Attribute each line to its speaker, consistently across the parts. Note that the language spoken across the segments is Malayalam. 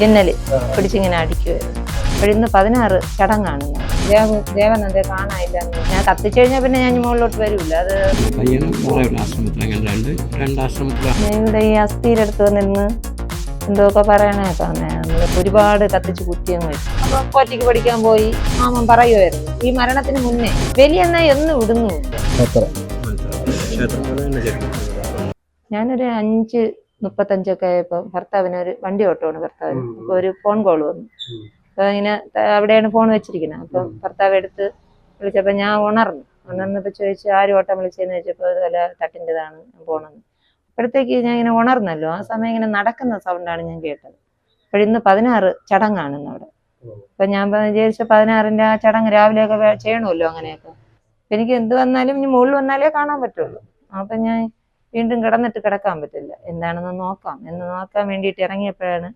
Speaker 1: ജന്നൽ പിടിച്ചിങ്ങനെ അടിക്കുമായിരുന്നു അപ്പോഴിന്ന് പതിനാറ് ചടങ്ങാണ് ദേവ ദേവനന്ദ കാണാനില്ല ഞാൻ കത്തിച്ചു കഴിഞ്ഞാൽ പിന്നെ ഞാൻ മുകളിലോട്ട് വരില്ല. അത് ഇവിടെ ഈ അസ്ഥിയിലെടുത്ത് നിന്ന് എന്തൊക്കെ പറയണേ നമ്മൾ ഒരുപാട് കത്തിച്ച് കുത്തിയങ്ങ് വെച്ചു. അപ്പൊ ഒറ്റയ്ക്ക് പഠിക്കാൻ പോയി. മാമൻ പറയുമായിരുന്നു ഈ മരണത്തിന് മുന്നേ വലിയെന്നാ എന്ന്
Speaker 2: വിടുന്നു
Speaker 1: ഞാനൊരു അഞ്ച് മുപ്പത്തഞ്ചൊക്കെ ആയപ്പോൾ ഭർത്താവിന് ഒരു വണ്ടി ഓട്ടമാണ് ഭർത്താവിന്. അപ്പൊ ഒരു ഫോൺ കോൾ വന്നു. അപ്പൊ ഇങ്ങനെ അവിടെയാണ് ഫോൺ വെച്ചിരിക്കുന്നത് അപ്പൊ ഭർത്താവ് എടുത്ത് വിളിച്ചപ്പോ ഞാൻ ഉണർന്നു. ഉണർന്നപ്പോ ചോദിച്ചു ആര് ഓട്ടം വിളിച്ചെന്ന്? ചോദിച്ചപ്പോ ഇതുപോലെ തട്ടിന്റെതാണ് പോണെന്ന് അപ്പോഴത്തേക്ക് ഞാൻ ഇങ്ങനെ ഉണർന്നല്ലോ. ആ സമയം ഇങ്ങനെ നടക്കുന്ന സൗണ്ടാണ് ഞാൻ കേട്ടത്. അപ്പോഴിന്ന് പതിനാറ് ചടങ്ങാണ് ഇന്നവിടെ അപ്പൊ ഞാൻ വിചാരിച്ച പതിനാറിന്റെ ആ ചടങ്ങ് രാവിലെയൊക്കെ ചെയ്യണമല്ലോ അങ്ങനെയൊക്കെ. എനിക്ക് എന്ത് വന്നാലും ഇനി മുകളിൽ വന്നാലേ കാണാൻ പറ്റുള്ളൂ. അപ്പൊ ഞാൻ വീണ്ടും കിടന്നിട്ട് കിടക്കാൻ പറ്റില്ല. എന്താണെന്ന് നോക്കാം. എന്ന് നോക്കാൻ വേണ്ടിയിട്ട് ഇറങ്ങിയപ്പോഴാണ്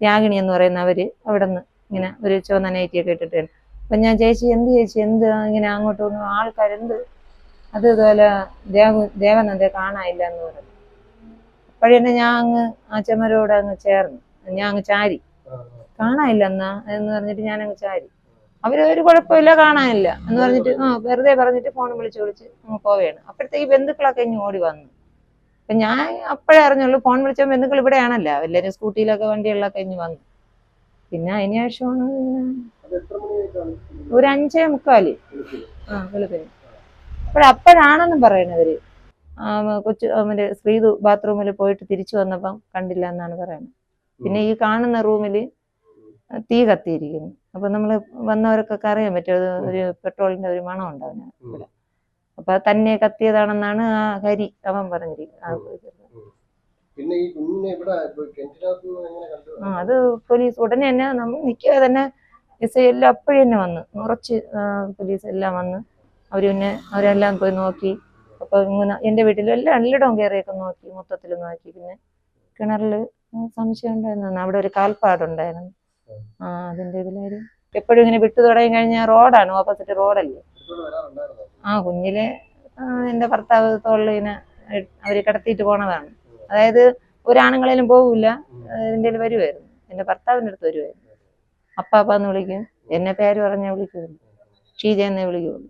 Speaker 1: ത്യാഗിണി എന്ന് പറയുന്ന അവർ അവിടെ നിന്ന് ഇങ്ങനെ ഒരു ചുവന്ന നൈറ്റിയൊക്കെ ഇട്ടിട്ട്. അപ്പൊ ഞാൻ ചേച്ചി എന്ത് ചേച്ചി? എന്ത് ഇങ്ങനെ അങ്ങോട്ട് വന്നു ആൾക്കാരെന്ത്? അത് ഇതുപോലെ ദേവ ദേവനന്ദെ കാണാനില്ല എന്ന് പറഞ്ഞു. അപ്പോഴെന്നെ ഞാൻ അങ്ങ് ആ ചെമ്മരോട് അങ്ങ് ചേർന്നു. ഞാൻ അങ്ങ് ചാരി. കാണാനില്ല എന്നാ? എന്ന് പറഞ്ഞിട്ട് ഞാൻ അങ്ങ് ചാരി. അവർ ഒരു കുഴപ്പമില്ല കാണാനില്ല എന്ന് പറഞ്ഞിട്ട് ആ വെറുതെ പറഞ്ഞിട്ട് ഫോൺ വിളിച്ച് വിളിച്ച് അങ്ങ് പോവുകയാണ്. അപ്പോഴത്തേക്ക് ബന്ധുക്കളൊക്കെ ഇങ്ങ് ഓടി വന്നു. അപ്പൊ ഞാൻ അപ്പോഴേ അറിഞ്ഞുള്ളൂ ഫോൺ വിളിച്ച ബന്ധുക്കൾ ഇവിടെയാണല്ലോ. എല്ലാവരും സ്കൂട്ടിയിലൊക്കെ വണ്ടികളിലൊക്കെ കഴിഞ്ഞ് വന്നു. പിന്നെ അതിന് ശേഷമാണ് ഒരു അഞ്ചേ മുക്കാൽ. ആ വെളുപ്പിന്. അപ്പോഴപ്പോഴാണെന്നും പറയണവര് ആ കൊച്ചു മറ്റേ ശ്രീതു ബാത്റൂമിൽ പോയിട്ട് തിരിച്ചു വന്നപ്പം കണ്ടില്ല എന്നാണ് പറയുന്നത്. പിന്നെ ഈ കാണുന്ന റൂമിൽ തീ കത്തിയിരിക്കുന്നു. അപ്പൊ നമ്മൾ വന്നവരൊക്കെ അറിയാൻ പറ്റും ഒരു പെട്രോളിന്റെ ഒരു മണം ഉണ്ടാവും ഇവിടെ അപ്പൊ തന്നെ കത്തിയതാണെന്നാണ് ആ ഹരി അവൻ പറഞ്ഞിരിക്കുന്നത്.
Speaker 3: പിന്നെ ഈ കുഞ്ഞിനെ ഇവിടെ
Speaker 1: ആ അത് പോലീസ് ഉടനെ തന്നെ നമ്മൾ നിൽക്കുക തന്നെ എസ് ഐ എല്ലാം അപ്പോഴും തന്നെ വന്ന്. കുറച്ച് പോലീസ് എല്ലാം വന്ന് അവർ പിന്നെ അവരെല്ലാം പോയി നോക്കി. അപ്പൊ ഇങ്ങനെ എന്റെ വീട്ടിലും എല്ലാം എല്ലായിടവും കയറിയൊക്കെ നോക്കി മൊത്തത്തിൽ നോക്കി. പിന്നെ കിണറിൽ സംശയം ഉണ്ടായിരുന്നു അവിടെ ഒരു കാൽപ്പാടുണ്ടായിരുന്നു ആ അതിന്റെ ഇതിലായിരുന്നു എപ്പോഴും ഇങ്ങനെ വിട്ടു തുടങ്ങി കഴിഞ്ഞാൽ റോഡാണ് ഓപ്പോസിറ്റ് റോഡല്ലേ. ആ കുഞ്ഞിലെ എന്റെ ഭർത്താവ് തോളിനെ അവർ കിടത്തിയിട്ട് പോണതാണ്. അതായത് ഒരാണുങ്ങളേലും പോകില്ല എന്റെ വരുമായിരുന്നു എന്റെ ഭർത്താവിന്റെ അടുത്ത് വരുമായിരുന്നു അപ്പാപ്പാന്ന് വിളിക്കും. എന്നെ പേര് പറഞ്ഞേ വിളിക്കുള്ളൂ. ഷീജ എന്നേ വിളിക്കുന്നു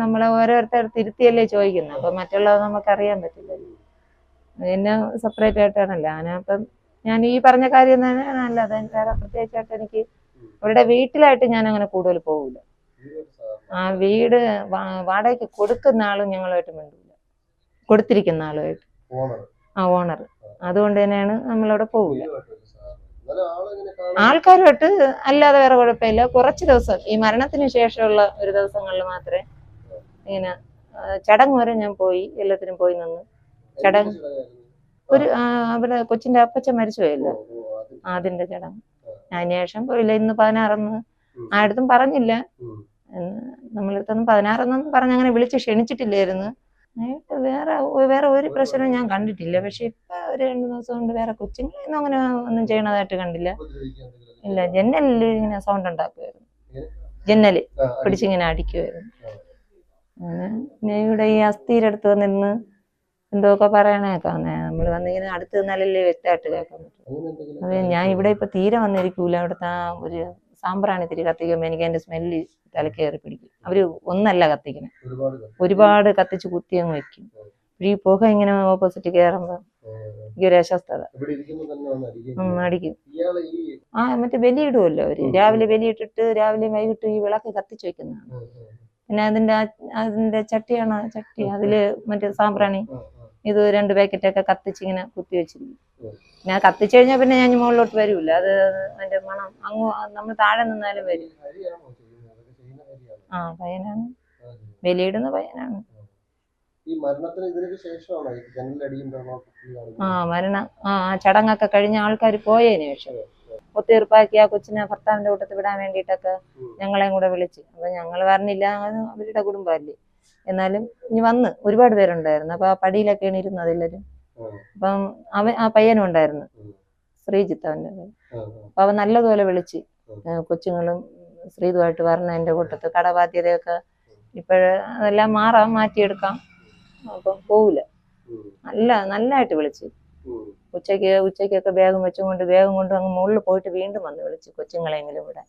Speaker 1: നമ്മളെ ഓരോരുത്തർ തിരുത്തിയല്ലേ ചോദിക്കുന്നത് അപ്പം മറ്റുള്ളത് നമുക്ക് അറിയാൻ പറ്റില്ലല്ലോ എന്നെ സെപ്പറേറ്റ് ആയിട്ടാണല്ലോ. അപ്പം ഞാൻ ഈ പറഞ്ഞ കാര്യം തന്നെ അല്ലാതെ വേറെ പ്രത്യേകിച്ചായിട്ട് എനിക്ക് അവരുടെ വീട്ടിലായിട്ട് ഞാൻ അങ്ങനെ കൂടുതൽ പോകില്ല ആ വീട് വാടകയ്ക്ക് കൊടുക്കുന്ന ആളും ഞങ്ങളുമായിട്ട് മിണ്ടില്ല കൊടുത്തിരിക്കുന്ന ആളുമായിട്ട്. ആ ഓണർ അതുകൊണ്ട് തന്നെയാണ് നമ്മളവിടെ പോകില്ല ആൾക്കാരുമായിട്ട് അല്ലാതെ വേറെ കുഴപ്പമില്ല. കുറച്ച് ദിവസം ഈ മരണത്തിന് ശേഷമുള്ള ഒരു ദിവസങ്ങളിൽ മാത്രമേ ഇങ്ങനെ ചടങ്ങ് വരെ ഞാൻ പോയി എല്ലാത്തിനും പോയി നിന്ന്. ചടങ്ങ്. ഒരു അവിടെ കൊച്ചിന്റെ അപ്പച്ച മരിച്ചു പോയല്ലോ.
Speaker 3: ഓ, ഓ,
Speaker 1: അതിന്റെ ചടങ്ങ്. അതിന് ശേഷം പോയില്ല. ഇന്ന് പതിനാറെന്ന്. ആയിടത്തും പറഞ്ഞില്ല. നമ്മളടുത്തൊന്നും പതിനാറെന്നും പറഞ്ഞ് അങ്ങനെ വിളിച്ച് ക്ഷണിച്ചിട്ടില്ലായിരുന്നു. വേറെ വേറെ ഒരു പ്രശ്നവും ഞാൻ കണ്ടിട്ടില്ല. പക്ഷെ ഇപ്പൊ ഒരു രണ്ട് ദിവസം കൊണ്ട് വേറെ കൊച്ചുങ്ങളൊന്നും അങ്ങനെ ഒന്നും ചെയ്യണതായിട്ട് കണ്ടില്ല. ഇല്ല ജനലിൽ ഇങ്ങനെ സൗണ്ട് ഉണ്ടാക്കുമായിരുന്നു
Speaker 3: അടി-
Speaker 1: പിടിച്ചിങ്ങനെ അടിക്കുമായിരുന്നു. പിന്നെ ഇവിടെ ഈ അസ്ഥിയുടെ അടുത്ത് വന്നിരുന്ന് എന്തൊക്കെ പറയണേക്കാം നമ്മൾ വന്നിങ്ങനെ അടുത്ത് നിന്നാലല്ലേ വ്യക്തമായിട്ട് കേൾക്കാൻ പറ്റും. അതെ ഞാൻ ഇവിടെ ഇപ്പൊ തീരെ വന്നിരിക്കൂല. അവിടുത്തെ ആ ഒരു സാമ്പ്രാണി തിരി കത്തിക്കുമ്പോൾ എനിക്ക് അതിന്റെ സ്മെല്ല് തലക്കേറി പിടിക്കും. അവർ ഒന്നല്ല കത്തിക്കണേ
Speaker 3: ഒരുപാട്
Speaker 1: കത്തിച്ച് കുത്തി അങ്ങ് വെക്കും. ഈ പുക ഇങ്ങനെ ഓപ്പോസിറ്റ് കയറുമ്പോൾ എനിക്ക് ഒരു അസ്വസ്ഥത. അടിക്കും.
Speaker 3: ഈ
Speaker 1: ആ മറ്റേ ബലിയിടുമല്ലോ അവർ.
Speaker 3: രാവിലെ
Speaker 1: രാവിലെ ബലിയിട്ടിട്ട് രാവിലെ വൈകിട്ട് ഈ വിളക്ക് കത്തിച്ച് വെക്കുന്നതാണ്. പിന്നെ അതിന്റെ അതിന്റെ ചട്ടിയാണ് ചട്ടി. അതിൽ മറ്റേ സാമ്പ്രാണി. ഇത് രണ്ട് പാക്കറ്റൊക്കെ കത്തിച്ചിങ്ങനെ കുത്തി വെച്ചിരിക്കും
Speaker 3: ഞാൻ
Speaker 1: പിന്നെ കത്തിച്ചു കഴിഞ്ഞാൽ പിന്നെ ഞാൻ മുകളിലോട്ട് വരൂല. അത് അതിന്റെ മണം അങ്ങ് നമ്മൾ താഴെ നിന്നാലും വരും. ആ പയ്യനാണ്.
Speaker 3: വെലിയിടുന്ന
Speaker 1: ബലിയിടുന്ന പയ്യനാണ്. ആ? മരണം ആ ചടങ്ങൊക്കെ കഴിഞ്ഞ ആൾക്കാർ പോയതിനു ശേഷം ഒത്തീർപ്പാക്കി ആ കൊച്ചിനെ ഭർത്താവിന്റെ കൂട്ടത്തിൽ വിടാൻ വേണ്ടിയിട്ടൊക്കെ. ഞങ്ങളെയും കൂടെ വിളിച്ച്. അപ്പൊ ഞങ്ങൾ പറഞ്ഞില്ല അവരുടെ കുടുംബമല്ലേ. എന്നാലും ഇനി വന്ന് ഒരുപാട് പേരുണ്ടായിരുന്നു. അപ്പൊ ആ പടിയിലൊക്കെ ഇരുന്നത്
Speaker 3: എല്ലാരും.
Speaker 1: അപ്പം അവൻ ആ പയ്യനും ഉണ്ടായിരുന്നു. ശ്രീജിത്ത്
Speaker 3: ഉം.
Speaker 1: അപ്പൊ അവൻ നല്ലതുപോലെ വിളിച്ച് കൊച്ചുങ്ങളും ശ്രീതുമായിട്ട് വരണം എന്റെ കൂട്ടത്ത് കടബാധ്യതയൊക്കെ ഇപ്പോഴ് അതെല്ലാം മാറാം മാറ്റിയെടുക്കാം. അപ്പം പോവില്ല നല്ല നല്ലതായിട്ട് വിളിച്ച്.
Speaker 3: ഉച്ചയ്ക്ക്
Speaker 1: ഉച്ചയ്ക്ക് ഉച്ചയ്ക്കൊക്കെ ബാഗും വെച്ചും കൊണ്ട് ബാഗും കൊണ്ട് അങ്ങ് മുകളിൽ പോയിട്ട് വീണ്ടും വന്ന് വിളിച്ചു കൊച്ചുങ്ങളെങ്കിലും ഇവിടെ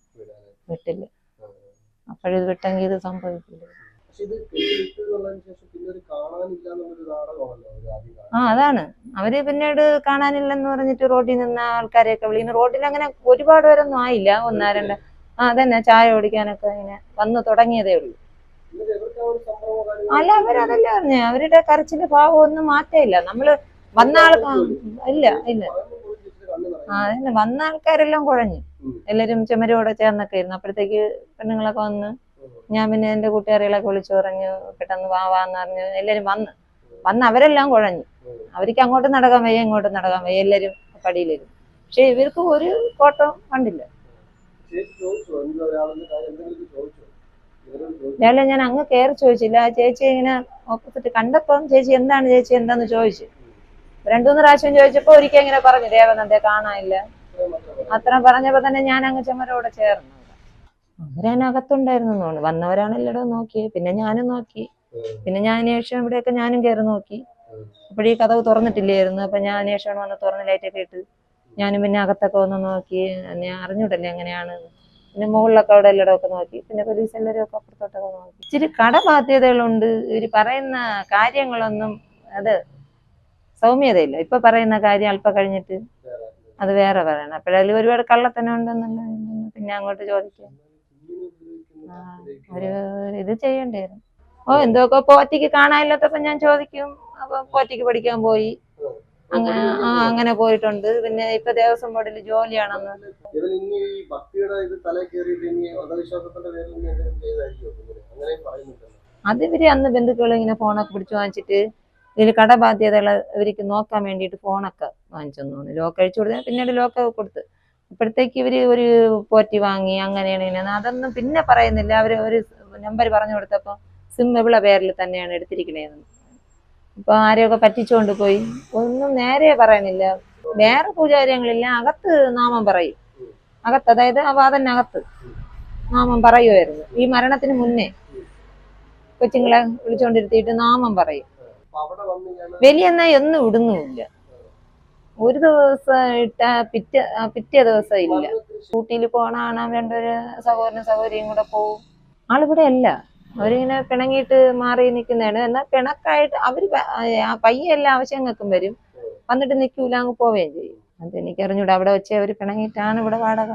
Speaker 1: വിട്ടില്ല അപ്പോഴിത് വിട്ടെങ്കിൽ ഇത് സംഭവിക്കില്ല.
Speaker 3: പക്ഷെ ഇത് കേട്ട് എന്നുള്ളതിന് ശേഷം പിന്നെ ഒരു കാണാനില്ല എന്നുള്ളൊരു നാടകമാണല്ലോ ആദ്യം
Speaker 1: ആ അതാണ്. അവർ പിന്നീട് കാണാനില്ലെന്ന് പറഞ്ഞിട്ട് റോഡിൽ നിന്ന ആൾക്കാരെയൊക്കെ വിളിക്കുന്നു. റോഡിൽ അങ്ങനെ ഒരുപാട് പേരൊന്നും ആയില്ല. ഒന്നാ രണ്ട്. ആ അതന്നെ. ചായ കുടിക്കാനൊക്കെ ഇങ്ങനെ വന്നു തുടങ്ങിയതേ ഉള്ളൂ. അല്ല അവരതല്ല പറഞ്ഞ. അവരുടെ കരച്ചിന്റെ ഭാവം ഒന്നും മാറ്റമില്ല. നമ്മൾ വന്ന ആൾക്കാ ഇല്ല ഇല്ല. ആ അതന്നെ. വന്ന ആൾക്കാരെല്ലാം കുഴഞ്ഞു. എല്ലാരും ചുമരോടെ ചേർന്നൊക്കെ ഇരുന്നു അപ്പോഴത്തേക്ക് പെണ്ണുങ്ങളൊക്കെ വന്ന് ഞാൻ പിന്നെ എന്റെ കൂട്ടുകാരികളൊക്കെ വിളിച്ചു പറഞ്ഞു പെട്ടെന്ന് വാ പറഞ്ഞു എല്ലാരും വന്ന് വന്ന് അവരെല്ലാം കുഴഞ്ഞു. അവർക്ക് അങ്ങോട്ട് നടക്കാൻ വയ്യ ഇങ്ങോട്ടും നടക്കാൻ വയ്യ എല്ലാരും പടിയിലിരുന്നു. പക്ഷെ ഇവർക്ക് ഒരു കോട്ടം കണ്ടില്ല. ഇയാളെ ഞാൻ അങ്ങ് കയറി ചോദിച്ചില്ല. ആ ചേച്ചി ഇങ്ങനെ ഓപ്പോസിറ്റ് കണ്ടപ്പം ചേച്ചി എന്താണ് ചേച്ചി എന്താന്ന് ചോദിച്ചു. രണ്ടുമൂന്ന് പ്രാവശ്യം ചോദിച്ചപ്പോ ഒരിക്കൽ ഇങ്ങനെ പറഞ്ഞു ദേവനന്ദെ കാണാനില്ല. അത്ര പറഞ്ഞപ്പോ തന്നെ ഞാൻ അങ്ങ് ചെമ്മരോടെ ചേർന്നു. അവരതിനകത്തുണ്ടായിരുന്നു തോന്നുന്നു. വന്നവരാണല്ലോ നോക്കി പിന്നെ ഞാനും നോക്കി. പിന്നെ ഞാൻ അന്വേഷണം ഇവിടെയൊക്കെ ഞാനും കയറി നോക്കി. അപ്പോഴീ കഥവ് തുറന്നിട്ടില്ലായിരുന്നു. അപ്പൊ ഞാൻ അന്വേഷണം വന്ന് തുറന്ന ലൈറ്റൊക്കെ ഇട്ട് ഞാനും പിന്നെ അകത്തൊക്കെ വന്ന് നോക്കി. ഞാൻ അറിഞ്ഞൂടല്ലേ എങ്ങനെയാണ്? പിന്നെ മുകളിലൊക്കെ അവിടെ എല്ലായിടം ഒക്കെ നോക്കി. പിന്നെ പോലീസ് എല്ലാവരും ഒക്കെ അപ്പുറത്തോട്ടൊക്കെ നോക്കി. ഇച്ചിരി കടബാധ്യതകളുണ്ട്. ഇവർ പറയുന്ന കാര്യങ്ങളൊന്നും അത് സൗമ്യതയില്ല. ഇപ്പൊ പറയുന്ന കാര്യം അല്പം കഴിഞ്ഞിട്ട് അത് വേറെ പറയണം. അപ്പോഴതിൽ ഒരുപാട് കള്ളത്തനം ഉണ്ടെന്നുള്ള പിന്നെ അങ്ങോട്ട് ചോദിക്കാം. ഒരു ഇത് ചെയ്യണ്ടായിരുന്നു. ഓ എന്തൊക്കെ പോറ്റിക്ക് കാണാനില്ലാത്തപ്പോ ഞാൻ ചോദിക്കും. അപ്പൊ പോറ്റിക്ക് പഠിക്കാൻ പോയി. അങ്ങനെ ആ അങ്ങനെ പോയിട്ടുണ്ട്. പിന്നെ ഇപ്പൊ ദേവസ്വം ബോർഡിൽ ജോലിയാണെന്ന്. അത് ഇവർ അന്ന് ബന്ധുക്കൾ ഇങ്ങനെ ഫോണൊക്കെ പിടിച്ചു വാങ്ങിച്ചിട്ട് ഇതിൽ കടബാധ്യതകൾ ഇവർക്ക് നോക്കാൻ വേണ്ടിയിട്ട് ഫോണൊക്കെ വാങ്ങിച്ചെന്ന് തോന്നുന്നു ലോക്ക് അഴിച്ചു കൊടുത്തു. പിന്നീട് ലോക്ക് കൊടുത്ത്. അപ്പോഴത്തേക്ക് ഇവർ ഒരു പോറ്റി വാങ്ങി അങ്ങനെയാണ് ഇങ്ങനെ അതൊന്നും പിന്നെ പറയുന്നില്ല. അവർ ഒരു നമ്പർ പറഞ്ഞു കൊടുത്തപ്പോൾ സിം ഇവിടെ പേരിൽ തന്നെയാണ് എടുത്തിരിക്കണേന്ന്. അപ്പൊ ആരെയൊക്കെ പറ്റിച്ചുകൊണ്ട് പോയി? ഒന്നും നേരെ പറയുന്നില്ല. വേറെ പൂജാര്യങ്ങളില്ല അകത്ത് നാമം പറയും. അകത്ത് അതായത് ആ വാതനകത്ത് നാമം പറയുമായിരുന്നു ഈ മരണത്തിന് മുന്നേ കൊച്ചുങ്ങളെ വിളിച്ചുകൊണ്ടിരുത്തിയിട്ട് നാമം പറയും.
Speaker 3: വലിയ
Speaker 1: എന്നാ ഒന്നും ഇടുന്നുമില്ല. ഒരു ദിവസം ഇട്ട പിറ്റേ പിറ്റേ ദിവസം ഇല്ല ഊട്ടിയിൽ പോണ കാണാൻ രണ്ടൊരു സഹോദരനും സഹോദരിയും കൂടെ പോവും. ആളിവിടെ അല്ല. അവരിങ്ങനെ പിണങ്ങിയിട്ട് മാറി നിൽക്കുന്നതാണ്. എന്നാൽ പിണക്കായിട്ട് ആ പയ്യ എല്ലാ ആവശ്യങ്ങൾക്കും വരും. വന്നിട്ട് നിൽക്കൂല അങ്ങ് പോവുകയും ചെയ്യും. അത് എനിക്കറിഞ്ഞൂടാ. അവിടെ വെച്ച് അവർ പിണങ്ങിയിട്ടാണ് ഇവിടെ വാടക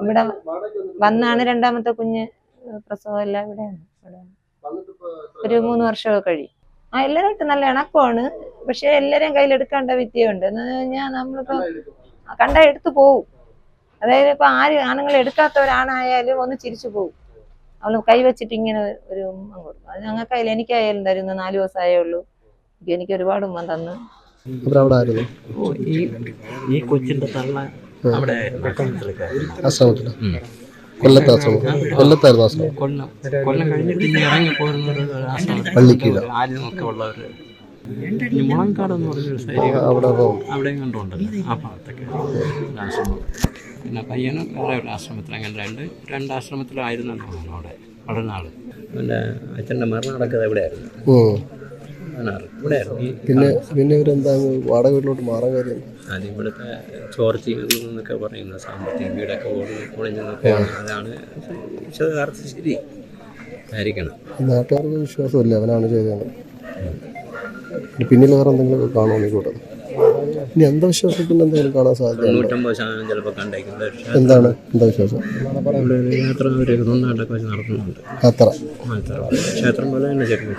Speaker 3: ഇവിടെ
Speaker 1: വന്നാണ് രണ്ടാമത്തെ കുഞ്ഞ് പ്രസവം എല്ലാം ഇവിടെയാണ്. ഒരു മൂന്ന് വർഷമൊക്കെ കഴിയും ആ എല്ലാവരുമായിട്ട് നല്ല ഇണക്കമാണ്. പക്ഷെ എല്ലാരെയും കയ്യിലെടുക്കേണ്ട വിദ്യയുണ്ട്. എന്ന് കഴിഞ്ഞാൽ നമ്മളിപ്പോ കണ്ട എടുത്തു പോവും. അതായത് ഇപ്പൊ ആര് ആണുങ്ങൾ എടുക്കാത്തവരാണായാലും ഒന്ന് ചിരിച്ചു പോവും. അവൾ കൈവച്ചിട്ട് ഇങ്ങനെ ഒരു ഉമ്മ കൊടുക്കും. അത് ഞങ്ങൾക്കായാലും എനിക്കായാലും തരുന്ന. നാല് ദിവസമായേ ഉള്ളൂ. എനിക്ക് ഒരുപാട് ഉമ്മ തന്നു.
Speaker 3: അവിടെ ആയിരുന്നു
Speaker 2: ഓ ഈ കൊച്ചിന്റെ തള്ള അവിടെ
Speaker 3: കൊല്ലത്ത് ആശ്രമം കൊല്ലത്തായിരുന്നു ആശ്രമം
Speaker 2: കൊല്ലം. കൊല്ലം കഴിഞ്ഞിട്ട് ഇനി ഇറങ്ങി ഒരു
Speaker 3: പള്ളിക്കീഴ.
Speaker 2: ആദ്യമൊക്കെ ഉള്ളവർ ഈ മുളങ്കാട് എന്ന് പറഞ്ഞൊരു സൈഡിൽ
Speaker 3: അവിടെ
Speaker 2: അവിടെയും കണ്ടുണ്ടല്ലോ ആ ഭാഗത്തൊക്കെ. ഒരു ആശ്രമം. പിന്നെ പയ്യനും വേറെ ഒരു ആശ്രമത്തിൽ അങ്ങനെ രണ്ട് രണ്ട് ആശ്രമത്തിലായിരുന്നു എന്ന് തോന്നുന്നു അവിടെ. വളരെ നാൾ എന്റെ അച്ഛന്റെ മരണം നടക്കുന്നത് എവിടെയായിരുന്നു? പതിനാറ്
Speaker 3: പിന്നെ പിന്നെ ഇവരെന്താ വാടക വീട്ടിലോട്ട് മാറാൻ കാര്യം?
Speaker 2: അത് ഇവിടുത്തെ ചോർച്ച എന്നൊക്കെ പറയുന്ന സാമ്പത്തിക വീടൊക്കെ ഓടി പൊളിഞ്ഞെന്നൊക്കെയാണ് അതാണ് വിശദാർത്ഥം ശരി. ആയിരിക്കണം.
Speaker 3: നാട്ടുകാർക്ക് വിശ്വാസമില്ല അവനാണ് ചെയ്തത്. പിന്നിൽ വേറെ എന്തെങ്കിലും കാണുമോ ഈ കൂട്ടം? ഇനി അന്ധവിശ്വാസത്തിന്റെ എന്തെങ്കിലും കാണാൻ സാധ്യത
Speaker 2: തൊണ്ണൂറ്റൊമ്പത് ശതമാനം ചിലപ്പോൾ കണ്ടേക്കുന്നത്
Speaker 3: എന്താണ് അന്ധവിശ്വാസം?
Speaker 2: ഇവിടെ യാത്ര ഒരു നന്നായിട്ടൊക്കെ വെച്ച് നടക്കുന്നുണ്ട്.
Speaker 3: യാത്ര.
Speaker 2: ക്ഷേത്രം പോലെ തന്നെ ഇവിടെ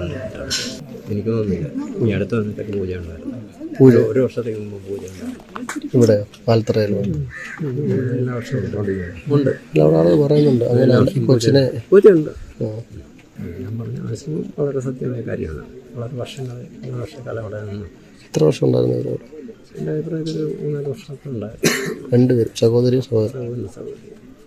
Speaker 2: ഉണ്ട് എനിക്ക് തോന്നുന്നില്ല. ഇനി അടുത്ത് വന്നിട്ടൊക്കെ പൂജ ഉണ്ടായിരുന്നു
Speaker 3: പൂജ.
Speaker 2: ഒരു വർഷത്തേക്ക് മുമ്പ് പൂജ ഉണ്ടായിരുന്നു
Speaker 3: ഇവിടെ പാലത്തറയിലോ
Speaker 2: എല്ലാ വർഷവും ഉണ്ട്.
Speaker 3: അവിടെ ആളുകൾ പറയുന്നുണ്ട്. അങ്ങനെ കൊച്ചിനെ
Speaker 2: പൂജയുണ്ട്. ഞാൻ പറഞ്ഞ ആവശ്യം വളരെ സത്യമായ കാര്യമാണ്. വളരെ വർഷങ്ങൾ മൂന്ന് വർഷക്കാലം അവിടെ നിന്ന്.
Speaker 3: എത്ര വർഷം ഉണ്ടായിരുന്നു ഇവരോട്?
Speaker 2: എന്റെ അഭിപ്രായത്തിൽ മൂന്നാൽ വർഷമൊക്കെ ഉണ്ടായിരുന്നു.
Speaker 3: രണ്ടുപേരും സഹോദരിയും സഹോദരൻ
Speaker 2: സഹോദരൻ സഹോദരി